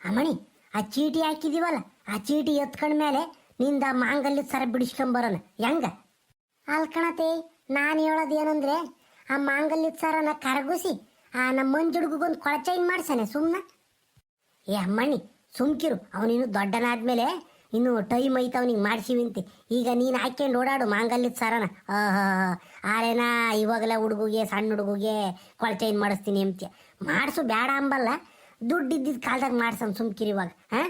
ಅಮ್ಮಣಿ, ಆ ಚೀಟಿ ಹಾಕಿದೀವಲ್ಲ, ಆ ಚೀಟಿ ಎತ್ಕೊಂಡ ಮೇಲೆ ನಿಂದ ಮಾಂಗಲ್ಯ ಸರ ಬಿಡಿಸ್ಕೊಂಬರೋಣ ಹೆಂಗ? ಅಲ್ಕಣತೆ ನಾನು ಹೇಳೋದು ಏನಂದ್ರೆ ಆ ಮಾಂಗಲ್ಯದ ಸರನ ಕರಗುಸಿ, ಆ ನಮ್ಮ ಮಂಜುಡ್ಗೊಂದು ಕೊಳಚೈನ್ ಮಾಡ್ಸಾನೆ ಸುಮ್ಮನೆ ಏ ಅಮ್ಮಣ್ಣಿ ಸುಮ್ಕಿರು ಅವನಿನ್ನು ದೊಡ್ಡನಾದ್ಮೇಲೆ ಇನ್ನು ಟೈಮ್ ಐತೆ ಅವನಿಗೆ ಮಾಡ್ಸಿವಿಂತೆ. ಈಗ ನೀನು ಹಾಕ್ಕೊಂಡು ಓಡಾಡು ಮಾಂಗಲ್ಯದ ಸರನ. ಆರೇನಾ, ಇವಾಗಲೇ ಹುಡುಗಿಗೆ, ಸಣ್ಣ ಹುಡುಗಿಗೆ ಕೊಳಚೈನ್ ಮಾಡಿಸ್ತೀನಿ ಅಂತ್ಯ. ಮಾಡಿಸು ಬೇಡ ಅಂಬಲ್ಲ ದುಡ್ಡು ಇದ್ದಿದ್ದು ಕಾಲ್ದಾಗ ಮಾಡ್ಸನ್ ಸುಮ್ಕಿರಿ ಇವಾಗ, ಹಾಂ?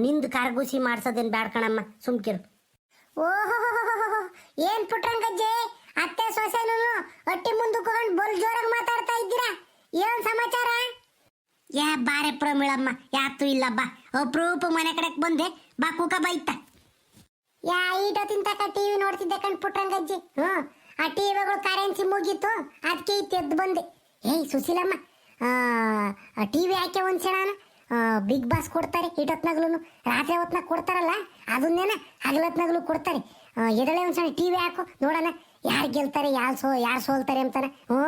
ನಿಂದು ಕಾರ್ಗೂಸಿ ಮಾಡ್ಸೋದೇನು ಬ್ಯಾಡ್ಕಣಮ್ಮ ಕಣಮ್ಮ, ಸುಮ್ಕಿರು. ಓಹೋ, ಏನ್ ಪುಟ್ರಂಗಜ್ಜೆ ಅತ್ತೆ ಸೊಸೆನು ಅಟ್ಟಿ ಮುಂದಕ್ಕೆ ಬೋಲ್ ಜೋರಾಗಿ ಮಾತಾಡ್ತಾ ಇದ್ದೀರಾ? ಏನ್ ಸಮಾಚಾರ? ಯಾ ಬಾರೆ ಪ್ರಮಿಳಮ್ಮ ಯಾತು ಇಲ್ಲ ಬಾ. ಅಪ್ರೂಪ ಮನೆ ಕಡೆ ಬಂದೆ, ಬಾ ಕೂಕ ಬೈತ ಯಾ, ಈಟೋ ತಿಂತಕ ಟಿವಿ ನೋಡ್ತಿದ್ದೆ ಕಣ್ ಪುಟ್ರಂಗಜ್ಜಿ ಹ್ಮ್? ಆ ಟಿವಿಗಳು ಕರೆನ್ಸಿ ಮುಗೀತು ಅದಕ್ಕೆ ಇತ್ತು ಎದ್ದು ಬಂದೆ. ಏಯ್, ಸುಶೀಲಮ್ಮ ಟಿವಿ ಹಾಕಿ ಒಂದು ಸೆಣಾನ ಬಿಗ್ ಬಾಸ್ ಕೊಡ್ತಾರೆ ಇಟೊತ್ನಾಗ್ಲು ರಾತ್ರಿ ಹೊತ್ನಾಗ ಕೊಡ್ತಾರಲ್ಲ, ಅದನ್ನೇನ ಹಗಲತ್ನಾಗ್ಲೂ ಕೊಡ್ತಾರೆ. ಎದಳೆ ಒಂದು ಸಣ್ಣ ಟಿವಿ ಹಾಕು, ನೋಡೋಣ, ಯಾರು ಗೆಲ್ತಾರೆ, ಯಾರು ಸೋ, ಯಾರು ಸೋಲ್ತಾರೆ ಅಂತಾನೆ. ಹ್ಞೂ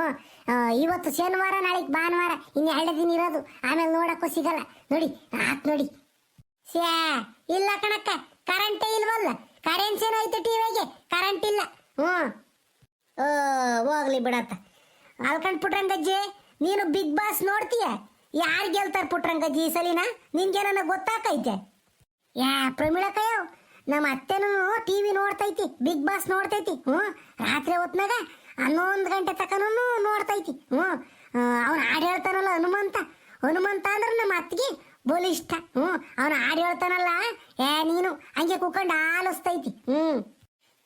ಇವತ್ತು ಶನಿವಾರ, ನಾಳೆಗೆ ಭಾನುವಾರ, ಇನ್ನು ಎರಡು ದಿನ ಇರೋದು. ಆಮೇಲೆ ನೋಡಕ್ಕೂ ಸಿಗಲ್ಲ. ನೋಡಿ, ಆತ್ ನೋಡಿ. ಸ್ಯಾ ಇಲ್ಲ ಕಣಕ್ಕ ಕರೆಂಟೇ ಇಲ್ವಲ್ಲ? ಕರೆನ್ಸಿ ಐತೆ ಟಿವಿಗೆ ಕರೆಂಟ್ ಇಲ್ಲ. ಹ್ಞೂ. ಓ, ಹೋಗ್ಲಿ ಬಿಡತ್ತ. ಅಲ್ಕಂಡ್ ಪುಟ್ರಂಗಜ್ಜಿ ನೀನು ಬಿಗ್ ಬಾಸ್ ನೋಡ್ತೀಯ? ಯಾರು ಗೆಲ್ತಾರ ಪುಟ್ರಂಗಜ್ಜಿ ಈ ಸಲಿನ? ನಿನ್ಗೇನ ಗೊತ್ತಾಕೈತೆ ಯಾ ಪ್ರಮೀಳಕ್ಕಯ್ಯ, ನಮ್ಮ ಅತ್ತೆನೂ ಟಿವಿ ನೋಡ್ತೈತಿ, ಬಿಗ್ ಬಾಸ್ ನೋಡ್ತೈತಿ, ಹ್ಞೂ? ರಾತ್ರಿ ಹೊತ್ನಾಗ ಹನ್ನೊಂದು ಗಂಟೆ ತಕನೂ ನೋಡ್ತೈತಿ, ಹ್ಞೂ? ಅವ್ನು ಹಾಡು ಹೇಳ್ತಾನಲ್ಲ ಹನುಮಂತ. ಹನುಮಂತ ಅಂದ್ರೆ ನಮ್ಮ ಅತ್ತಿಗೆ ಇಷ್ಟ, ಹ್ಞೂ? ಅವನ ಹಾಡು ಹೇಳ್ತಾನಲ್ಲ, ಏ ನೀನು ಹಂಗೆ ಕೂಕೊಂಡು ಆಲಿಸ್ತೈತಿ, ಹ್ಞೂ?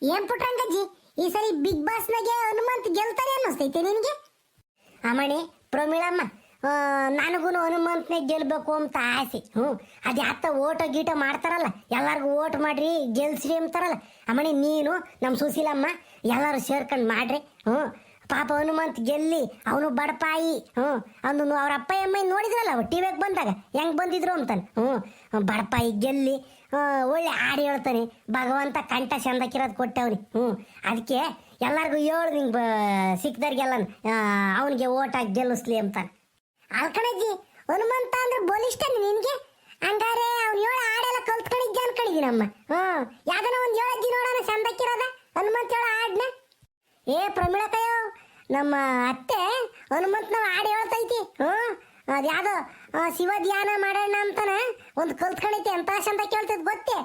ಏನ್ ಪುಟ್ರಂಗಜ್ಜಿ, ಈ ಸರಿ ಬಿಗ್ ಬಾಸ್ನಾಗೆ ಹನುಮಂತ್ ಗೆಲ್ತಾರೆ ಅನ್ನಿಸ್ತೈತೆ ನಿನಗೆ? ಅಮ್ಮಣಿ ಪ್ರಮೀಳಮ್ಮ ನನಗೂ ಹನುಮಂತನೇ ಗೆಲ್ಬೇಕು ಅಂತ ಆಸೆ. ಹ್ಞೂ ಅದು ಅತ್ತ ಓಟ ಗೀಟ ಮಾಡ್ತಾರಲ್ಲ, ಎಲ್ಲರಿಗೂ ಓಟ್ ಮಾಡ್ರಿ, ಗೆಲ್ಸ್ರಿ ಅಂತಾರಲ್ಲ. ಅಮ್ಮಣಿ, ನೀನು ನಮ್ಮ ಸುಶೀಲಮ್ಮ, ಎಲ್ಲರೂ ಸೇರ್ಕೊಂಡು ಮಾಡ್ರಿ. ಹ್ಞೂ ಪಾಪ ಹನುಮಂತ್ ಗೆಲ್ಲಿ, ಅವನು ಬಡಪಾಯಿ. ಹ್ಞೂ ಅವನು ಅವ್ರ ಅಪ್ಪ, ಅಮ್ಮ ನೋಡಿದ್ರಲ್ಲ ಟಿವಿಗೆ ಬಂದಾಗ, ಹೆಂಗ್ ಬಂದಿದ್ರು ಅಂತಾನೆ. ಹ್ಞೂ ಬಡಪಾಯಿ ಗೆಲ್ಲಿ ಒಳ್ಳೆ ಹಾಡು ಹೇಳ್ತಾನೆ. ಭಗವಂತ ಕಂಠ ಚಂದಕ್ಕಿರೋದು ಕೊಟ್ಟವನಿ. ಹ್ಞೂ ಅದಕ್ಕೆ ಎಲ್ಲರಿಗೂ ಹೇಳು ನಿಂಗೆ ಸಿಕ್ದವ್ರಿಗೆಲ್ಲ ಅವನಿಗೆ ಓಟ್ ಹಾಕಿ ಗೆಲ್ಲಿಸ್ಲಿ ಅಂತಾನೆ ಅಲ್ಕಣಜ್ಜಿ ಹನುಮಂತ ಅಂದ್ರೆ ಬಲಿಷ್ಠ ನಿನಗೆ? ಹಂಗಾರೆ ಅವ್ನು ಏಳು ಹಾಡೆಲ್ಲ ಕಲ್ತ್ಕೊಂಡಿದ್ದೆ ಅನ್ಕೊಂಡಿದ್ದೀನಮ್ಮ ಹ್ಞೂ ಯಾವ್ದನ ಒಂದು ಹೇಳಜ್ಜಿ ನೋಡೋಣ ಚಂದಕ್ಕಿರೋದ ಹನುಮಂತ ಹೇಳೋ ಹಾಡ್ನ? ಏ ಪ್ರಮಿಳಕಯ್ಯೋ, ನಮ್ಮ ಅತ್ತೆ ಹನುಮಂತನ ಹಾಡು ಹೇಳ್ತೈತಿ. ಹ್ಞೂ, ಅದ್ಯಾವುದೋ ಶಿವ ಧ್ಯಾನ ಮಾಡೋಣ ಅಂತಾನೆ? ಒಂದು ಕಲ್ತ್ಕೊಂಡೈತಿ ಅಂತ ಚಂದ ಕೇಳ್ತದ ಗೊತ್ತೇ?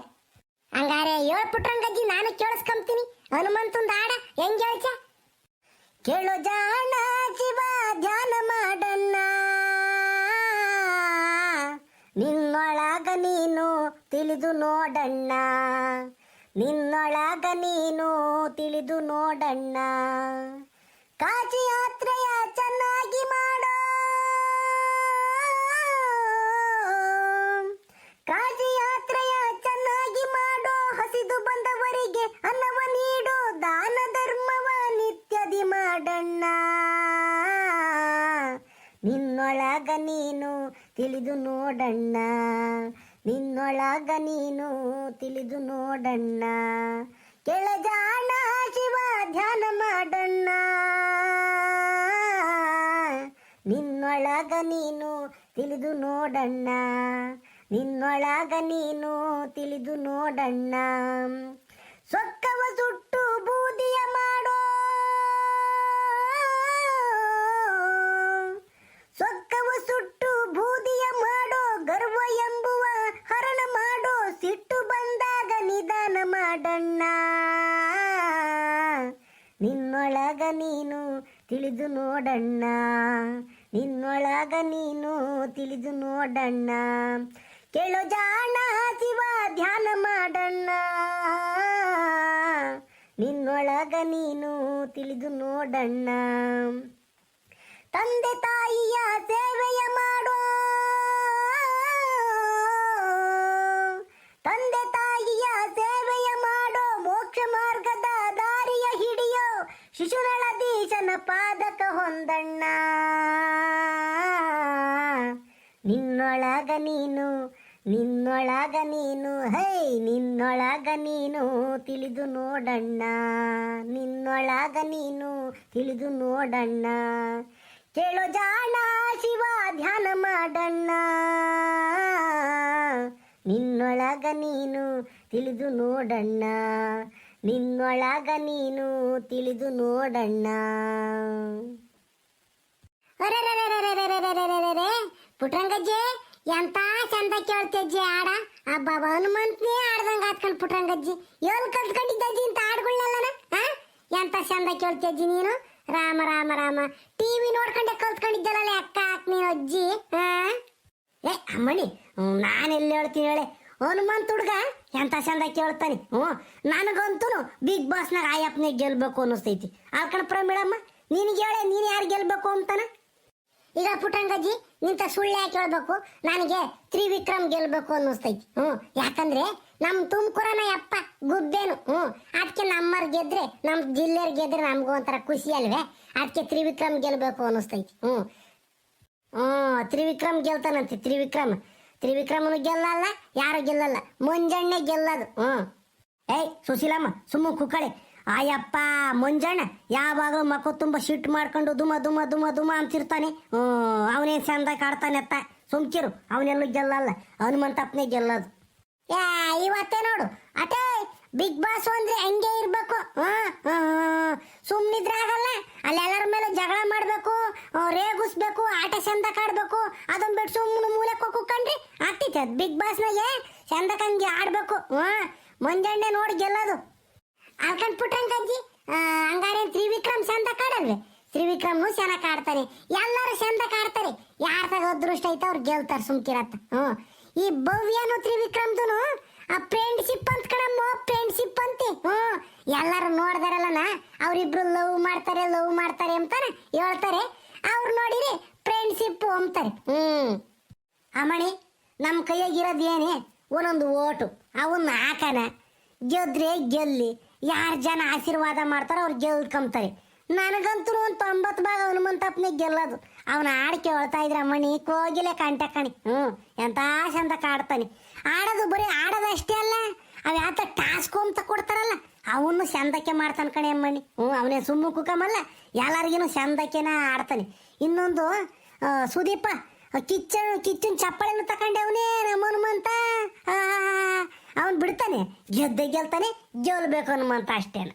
ಹಂಗಾರೆ ಹೇಳ್ಬಿಟ್ರಂಗಜ್ಜಿ ನಾನು ಕೇಳಿಸ್ಕೊಂತೀನಿ ಹನುಮಂತಂದ ಹಾಡ ಹೆಂಗ್ ಹೇಳ್ಚ? ಕೇಳು ಜಾಣ ಶಿವ ಧ್ಯಾನ ಮಾಡಣ್ಣ. ನಿನ್ನೊಳಗ ನೀನು ತಿಳಿದು ನೋಡಣ್ಣ. ನಿನ್ನೊಳಗ ನೀನು ತಿಳಿದು ನೋಡಣ್ಣ. ಕಾಶಿ ಯಾತ್ರೆಯ ಚೆನ್ನಾಗಿ ಮಾಡೋ ಕಾಶಿ ಯಾತ್ರೆಯ ಚೆನ್ನಾಗಿ ಮಾಡೋ ಹಸಿದು ಬಂದವರಿಗೆ ಅನ್ನವ ನೀಡೋ ದಾನ ಧರ್ಮವ ನಿತ್ಯದಿ ಮಾಡಣ್ಣ ನಿನ್ನೊಳಗ ನೀನು ತಿಳಿದು ನೋಡಣ್ಣ. ನಿನ್ನೊಳಗ ನೀನು ತಿಳಿದು ನೋಡಣ್ಣ. ಕೆಳಜಾಣ ಶಿವ ಧ್ಯಾನ ಮಾಡಣ್ಣ. ನಿನ್ನೊಳಗ ನೀನು ತಿಳಿದು ನೋಡಣ್ಣ. ನಿನ್ನೊಳಗ ನೀನು ತಿಳಿದು ನೋಡಣ್ಣ. ಸೊಕ್ಕವ ಸುಟ್ಟು ಬೂದಿಯ ಮಾಡೋ ಸೊಕ್ಕವ ಸುಟ್ಟು ಬೂದಿಯ ಮಾಡೋ ಗರ್ವ ಎಂಬುವ ಹರಣ ಮಾಡೋ ಸಿಟ್ಟು ಬಂದಾಗ ನಿಧಾನ ಮಾಡಣ್ಣ ನಿನ್ನೊಳಗ ನೀನು ತಿಳಿದು ನೋಡಣ್ಣ. ನಿನ್ನೊಳಗ ನೀನು ತಿಳಿದು ನೋಡಣ್ಣ. ಕೇಳೋ ಜಾಣ ಶಿವ ಧ್ಯಾನ ಮಾಡಣ್ಣ. ನಿನ್ನೊಳಗ ನೀನು ತಿಳಿದು ನೋಡಣ್ಣ. ತಂದೆ ತಾಯಿಯ ಸೇವೆಯ ಮಾಡೋ ತಂದೆ ತಾಯಿಯ ಸೇವೆಯ ಮಾಡೋ ಮೋಕ್ಷ ಮಾರ್ಗದ ದಾರಿಯ ಹಿಡಿಯೋ ಶಿಶುನಳದೀಶನ ಪಾದಕ ಹೊಂದಣ್ಣ. ನಿನ್ನೊಳಗ ನೀನು ನಿನ್ನೊಳಗ ನೀನು ಹೈ ನಿನ್ನೊಳಗ ನೀನು ತಿಳಿದು ನೋಡಣ್ಣ. ನಿನ್ನೊಳಗ ನೀನು ತಿಳಿದು ನೋಡಣ್ಣ. ಕೇಳೋ ಜಾಣ ಶಿವ ಧ್ಯಾನ ಮಾಡಣ್ಣ. ನಿನ್ನೊಳಗ ನೀನು ತಿಳಿದು ನೋಡಣ್ಣ. ನಿನ್ನೊಳಗ ನೀನು ತಿಳಿದು ನೋಡಣ್ಣ. ಪುಟ್ರಂಗಜ್ಜೆ ಎಂತ ಚಂದ ಕೇಳ್ತಜ್ಜಿ ಆಡ? ಅಬ್ಬ ಬಾಬಾ ಹನುಮಂತನೇ ಆಡ್ದಂಗ ಆತ್ಕೊಂಡ್ ಪುಟ್ರಂಗಜ್ಜಿ ಏನ್ ಕಲ್ತ್ಕೊಂಡಿದ್ದಜ್ಜಿ ಇಂತ ಹಾಡ್ಗಳನ್ನೆಲ್ಲನ ಎಂತ ಚಂದ ಕೇಳ್ತಜ್ಜಿ ನೀನು? ರಾಮ ರಾಮ ರಾಮ. ಟಿವಿ ನೋಡ್ಕೊಂಡೆ ಕಲ್ತ್ಕೊಂಡಿದ್ದಲ್ಲ ಅಕ್ಕ ಹಾಕ್ ನೀನು ಅಜ್ಜಿ ಹಾ ಏ, ಅಮ್ಮಣಿ ನಾನೆಲ್ಲಿ ಹೇಳ್ತೀನಿ ಹೇಳಿ. ಹನುಮಂತ ಹುಡ್ಗ ಎಂತ ಚಂದ ಕೇಳ್ತಾನೆ? ಹ್ಞೂ. ನನಗಂತೂ ಬಿಗ್ ಬಾಸ್ನಾಗ ಆಯಪ್ಪನೇ ಗೆಲ್ಬೇಕು ಅನ್ನಿಸ್ತೈತಿ. ಅಲ್ಕಣ ಪ್ರಮೀಳಮ್ಮ ನಿನಗೆ ಹೇಳೆ, ನೀನು ಯಾರು ಗೆಲ್ಬೇಕು ಅಂತಾನ? ಈಗ ಪುಟ್ಟಂಗಜ್ಜಿ, ನಿಂತ ಸುಳ್ಳು ಯಾಕೆ ಹೇಳ್ಬೇಕು? ನನಗೆ ತ್ರಿವಿಕ್ರಮ್ ಗೆಲ್ಬೇಕು ಅನ್ನಿಸ್ತೈತಿ. ಹ್ಞೂ. ಯಾಕಂದ್ರೆ ನಮ್ಮ ತುಮಕೂರನ ಅಪ್ಪ ಗುಬ್ಬೇನು ಹ್ಞೂ. ಅದಕ್ಕೆ ನಮ್ಮರ್ ಗೆದ್ರೆ ನಮ್ಮ ಜಿಲ್ಲೆಯರ್ ಗೆದ್ರೆ ನಮಗೂ ಒಂಥರ ಖುಷಿ ಅಲ್ವೇ? ಅದಕ್ಕೆ ತ್ರಿವಿಕ್ರಮ್ ಗೆಲ್ಬೇಕು ಅನ್ನಿಸ್ತೈತಿ. ಹ್ಞೂ. ಹ್ಞೂ, ತ್ರಿವಿಕ್ರಮ್ ಗೆಲ್ತಾನಂತೆ, ತ್ರಿವಿಕ್ರಮ್. ತ್ರಿವಿಕ್ರಮನು ಗೆಲ್ಲಲ್ಲ, ಯಾರು ಗೆಲ್ಲಲ್ಲ? ಮುಂಜಾನೆ ಗೆಲ್ಲದು. ಹ್ಮ್ ಏಯ್, ಸುಶೀಲಮ್ಮ, ಸುಮ್ಮ ಕುಕ್ಕಳೆ. ಆಯಪ್ಪ, ಮುಂಜಾನೆ ಯಾವಾಗ ಮಕ್ಕ ತುಂಬ ಶಿಟ್ ಮಾಡ್ಕೊಂಡು ದುಮ ದುಮ ದುಮ ದುಮ ಅಂತಿರ್ತಾನೆ. ಹ್ಮ್ ಅವನೇನ್ ಚಂದ ಕಾಡ್ತಾನೆ ಅತ್ತ ಸುಮ್ಕಿರು ಅವನೆಲ್ಲೂ ಗೆಲ್ಲಲ್ಲ. ಹನುಮಂತಪ್ಪನೇ ಗೆಲ್ಲದು. ಯಾ ಇವತ್ತೇ ನೋಡು. ಅಟೇ, ಬಿಗ್ ಬಾಸ್ ಅಂದ್ರೆ ಹಂಗೆ ಇರ್ಬೇಕು? ಸುಮ್ಮನಿದ್ರೆ ಆಗಲ್ಲ. ಅಲ್ಲೆಲ್ಲರ ಮೇಲೆ ಜಗಳ ಮಾಡಬೇಕು ರೇಗುಸ್ಬೇಕು, ಆಟ ಚಂದ ಕಾಡ್ಬೇಕು ಅದನ್ನ ಬಿಟ್ಟು ಸುಮ್ಮನೆ ಮೂಲೆ ಕುಕ್ಕಂಡ್ರಿ ಆಗ್ತೈತೆ ಅದು ಬಿಗ್ ಬಾಸ್ನಾಗೆ ಚಂದಕಂಗೆ ಆಡ್ಬೇಕು ಹಾಂ ಮುಂಜಾನೆ ನೋಡಿ ಗೆಲ್ಲೋದು. ಅಲ್ಕಂಡ್ ಪುಟ್ರಂಗಜ್ಜಿ ಹಂಗಾರೆ ತ್ರಿವಿಕ್ರಮ್ ಚಂದ ಕಾಡಲ್ವೇ ತ್ರಿವಿಕ್ರಮ್ನು ಚೆನ್ನಾಗಿ ಕಾಡ್ತಾನೆ ಎಲ್ಲರೂ ಚಂದ ಕಾಡ್ತಾರೆ. ಯಾರ್ದಾಗ ಅದೃಷ್ಟ ಐತೆ ಅವ್ರು ಗೆಲ್ತಾರೆ ಸುಮ್ಕಿರತ್ತ, ಹ್ಞೂ. ಈ ಭವ್ಯನು ತ್ರಿವಿಕ್ರಮ್ದುನು ಆ ಫ್ರೆಂಡ್ಶಿಪ್ ಅಂತ ಕಣಮ್ಮ ಫ್ರೆಂಡ್ಶಿಪ್ ಅಂತೆ. ಹ್ಞೂ, ಎಲ್ಲರೂ ನೋಡ್ದಾರಲ್ಲನ? ಅವರಿಬ್ರು ಲವ್ ಮಾಡ್ತಾರೆ ಲವ್ ಮಾಡ್ತಾರೆ ಅಂತಾನೆ ಹೇಳ್ತಾರೆ. ಅವ್ರು ನೋಡಿರಿ ಫ್ರೆಂಡ್ಶಿಪ್ ಅಂತಾರೆ. ಹ್ಞೂ. ಅಮ್ಮಣಿ ನಮ್ಮ ಕೈಯಾಗಿರೋದು ಏನೇ? ಒಂದೊಂದು ಓಟು. ಅವನ್ನ ಹಾಕನ ಗೆದ್ರೆ ಗೆಲ್ಲಿ. ಯಾರು ಜನ ಆಶೀರ್ವಾದ ಮಾಡ್ತಾರೋ ಅವ್ರು ಗೆಲ್ಕೊಂತಾರೆ. ನನಗಂತೂ ಒಂದು ತೊಂಬತ್ತು ಭಾಗ ಹನುಮಂತಪ್ಪನೇ ಗೆಲ್ಲೋದು. ಅವನ ಹಾಡು ಕೇಳ್ತಾ ಇದ್ರೆ ಮಣಿ ಕೋಗಿಲೆ ಕಂಟ ಕಣಿ. ಹ್ಞೂ ಎಂತ ಚಂದ ಕಾಡ್ತಾನೆ. ಆಡೋದು ಬರೀ ಆಡೋದಷ್ಟೇ ಅಲ್ಲ, ಅವ ಯಾತ ಟಾಸ್ಕ್ ಅಂತ ಕೊಡ್ತಾರಲ್ಲ, ಅವನು ಚಂದಕ್ಕೆ ಮಾಡ್ತಾನೆ ಕಣೆ ಅಮ್ಮನಿ ಹ್ಞೂ ಅವನೇ ಸುಮ್ಮ ಕುಕಮಲ್ಲ ಎಲ್ಲರಿಗೂ ಚಂದಕ್ಕೆನ ಆಡ್ತಾನೆ. ಇನ್ನೊಂದು ಸುದೀಪ ಕಿಚ್ಚನ್ ಕಿಚ್ಚನ್ ಚಪ್ಪಳಿನ ತಕೊಂಡೆ ಅವನೇ ನಮ್ಮನ್ಮಂತ ಅವನ್ ಬಿಡ್ತಾನೆ, ಗೆದ್ದೆ ಗೆಲ್ತಾನೆ, ಗೆಲ್ಬೇಕು ಹನುಮಂತ ಅಷ್ಟೇನ.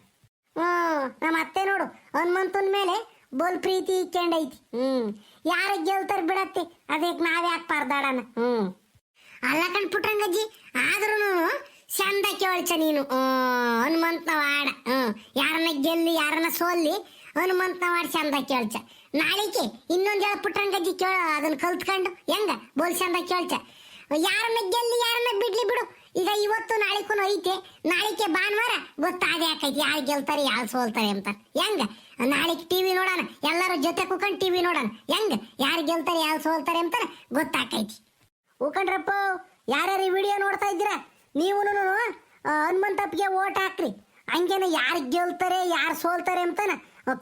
ಹ್ಮ್ ನಮ್ಮ ಅತ್ತೆ ನೋಡು, ಹನುಮಂತನ ಮೇಲೆ ಬೋಲ್ ಪ್ರೀತಿ ಇಕ್ಕೊಂಡೈತಿ ಹ್ಮ್. ಯಾರ ಗೆಲ್ತಾರ ಬಿಡತ್ತೆ ಅದಕ್ಕೆ ನಾವ್ಯಾಕೆ ಪರ್ದಾಡಣ ಹ್ಮ್. ಅಲ್ಲ ಕಣ್ ಪುಟ್ರಂಗಜ್ಜಿ ಆದ್ರೂ ಚಂದ ಕೇಳ್ಚ ನೀನು. ಹನುಮಂತನ ಹಾಡ ಹ್ಮ್ ಯಾರನ್ನ ಗೆಲ್ಲಿ ಯಾರನ್ನ ಸೋಲ್ಲಿ ಹನುಮಂತನ ಹಾಡು ಚಂದ ಕೇಳ್ಚ. ನಾಳಿಕೆ ಇನ್ನೊಂದ್ ಹೇಳ ಪುಟ್ರಂಗಜ್ಜಿ ಕೇಳ ಅದನ್ನ ಕಲ್ತ್ಕೊಂಡು ಹೆಂಗ? ಬೋಲ್ ಚಂದ ಕೇಳ್ಚ. ಯಾರನ್ನ ಗೆಲ್ಲಿ ಯಾರನ್ನ ಬಿಡ್ಲಿ ಬಿಡು. ಈಗ ಇವತ್ತು ನಾಳಿಗೂ ಐತೆ ನಾಳಿಕೆ ಭಾನುವಾರ ಗೊತ್ತಾದೆ ಯಾಕೈತಿ ಯಾರು ಗೆಲ್ತಾರೆ, ಯಾರು ಸೋಲ್ತಾರೆ ಅಂತ. ಹೆಂಗ? ನಾಳಿಗೆ ಟಿವಿ ನೋಡೋಣ, ಎಲ್ಲರ ಜೊತೆ ಕುತ್ಕೊಂಡು ಟಿವಿ ನೋಡೋಣ. ಹೆಂಗ? ಯಾರು ಗೆಲ್ತಾರೆ, ಯಾರು ಸೋಲ್ತಾರೆ ಅಂತ ಗೊತ್ತಾಕೈತಿ. ಉಕಂಡ್ರಪ್ಪ ಯಾರ್ಯಾರು ಈ ವಿಡಿಯೋ ನೋಡ್ತಾ ಇದ್ದೀರಾ? ನೀವು ಹನುಮಂತಪ್ಪಗೆ ಓಟ್ ಹಾಕ್ರಿ. ಹಂಗೇನು ಯಾರು ಗೆಲ್ತಾರೆ, ಯಾರು ಸೋಲ್ತಾರೆ ಅಂತ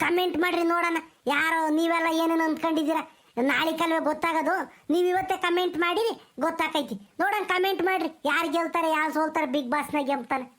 ಕಮೆಂಟ್ ಮಾಡ್ರಿ ನೋಡೋಣ. ಯಾರು, ನೀವೆಲ್ಲ ಏನೇನು ಅಂದ್ಕೊಂಡಿದ್ದೀರಾ? ನಾಳೆ ಕಲ್ವೇ ಗೊತ್ತಾಗೋದು, ನೀವು ಇವತ್ತೇ ಕಮೆಂಟ್ ಮಾಡಿರಿ, ಗೊತ್ತಾಕೈತಿ. ನೋಡೋಣ ಕಮೆಂಟ್ ಮಾಡ್ರಿ. ಯಾರು ಗೆಲ್ತಾರೆ, ಯಾರು ಸೋಲ್ತಾರೆ ಬಿಗ್ ಬಾಸ್ನಾಗ ಅಂತಾನೆ